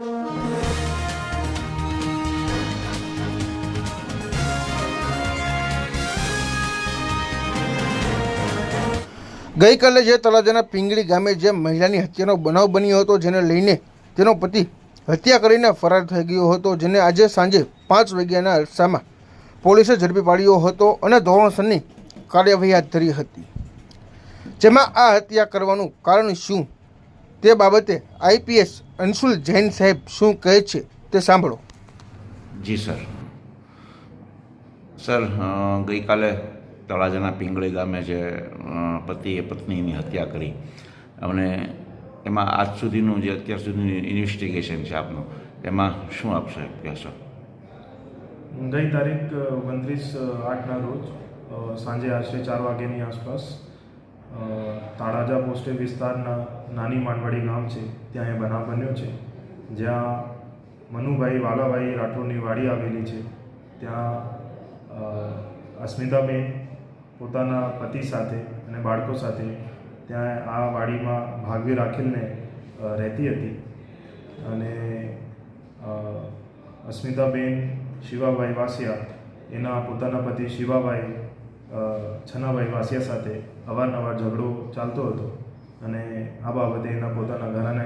ગઈકાલે જે તળાજાના પિંગળી ગામે જે મહિલાની હત્યાનો બનાવ બન્યો હતો, જેને લઈને તેનો પતિ હત્યા કરીને ફરાર થઈ ગયો હતો, જેને આજે સાંજે પાંચ વાગ્યાના અરસામાં પોલીસે ઝડપી પાડ્યો હતો અને ધોરણસરની કાર્યવાહી હાથ ધરી હતી. જેમાં આ હત્યા કરવાનું કારણ શું? તે બાબતે આઈપીએસ અંશુલ જૈન સાહેબ શું કહે છે તે સાંભળો. જી સર. સર ગઈકાલે તળાજાના પિંગળી ગામે જે પતિએ પત્નીની હત્યા કરી અને એમાં આજ સુધીનું જે અત્યાર સુધીનું ઇન્વેસ્ટિગેશન છે આપનું એમાં શું આપશે કહેશો? ગઈ તારીખ ઓગણત્રીસ આઠના રોજ સાંજે આશરે ચાર વાગ્યાની આસપાસ તાળાજા પોસ્ટે વિસ્તારના નાની માંડવાડી ગામ છે, ત્યાં એ બનાવ બન્યો છે. જ્યાં મનુભાઈ વાલાભાઈ રાઠોડની વાડી આવેલી છે. ત્યાં અસ્મિતાબેન પોતાના પતિ સાથે અને બાળકો સાથે ત્યાં આ વાડીમાં ભાગવી રાખેલને રહેતી હતી. અને અસ્મિતાબેન શિવાભાઈ વાસિયા એના પોતાના પતિ શિવાભાઈ છનાભાઈ વાસિયા સાથે અવારનવાર ઝઘડો ચાલતો હતો અને આ બાબતે એના પોતાના ઘરાને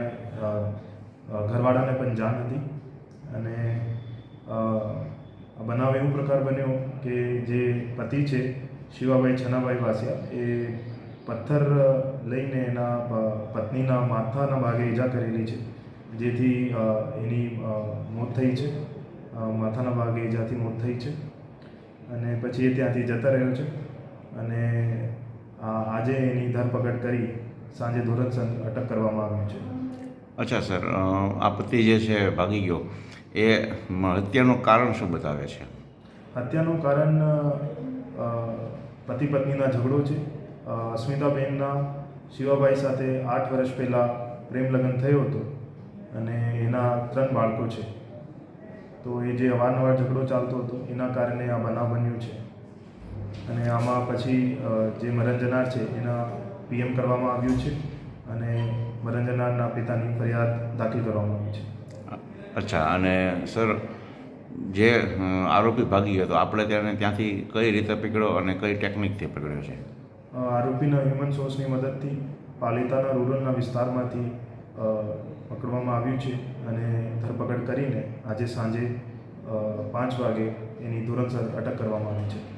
ઘરવાળાને પણ જાણ હતી અને બનાવ એવું પ્રકાર બન્યો કે જે પતિ છે શિવાભાઈ છનાભાઈ વાસિયા એ પથ્થર લઈને એના પત્નીના માથાના ભાગે ઈજા કરેલી છે, જેથી એની મોત થઈ છે માથાના ભાગે ઈજાથી મોત થઈ છે. અને પછી એ ત્યાંથી જતા રહ્યો છે. અને આજે એની ધરપકડ કરી સાંજે ધોરણસર અટક કરવામાં આવ્યું છે. અચ્છા સર. આ પતિ જે છે ભાગી ગયો. એ હત્યાનું કારણ શું બતાવે છે? હત્યાનું કારણ પતિ પત્નીના ઝઘડો છે. અસ્મિતાબેનના શિવાભાઈ સાથે આઠ વર્ષ પહેલાં પ્રેમ લગ્ન થયો હતો. અને એના ત્રણ બાળકો છે. તો એ જે અવારનવાર ઝઘડો ચાલતો હતો એના કારણે આ બનાવ બન્યું છે. અને આમાં પછી જે મરણ જનાર છે એના પીએમ કરવામાં આવ્યું છે અને મરણ જનારના પિતાની ફરિયાદ દાખલ કરવામાં આવી છે. અચ્છા અને સર જે આરોપી ભાગી ગયો હતો આપણે તેને ત્યાંથી કઈ રીતે પકડ્યો અને કઈ ટેકનિકથી પકડ્યો છે? આરોપીના હ્યુમન સોર્સની મદદથી પાલિતાના રૂરલના વિસ્તારમાંથી પકડવામાં આવ્યું છે અને ધરપકડ કરીને આજે સાંજે પાંચ વાગે એની ધોરણસર અટક કરવામાં આવી છે.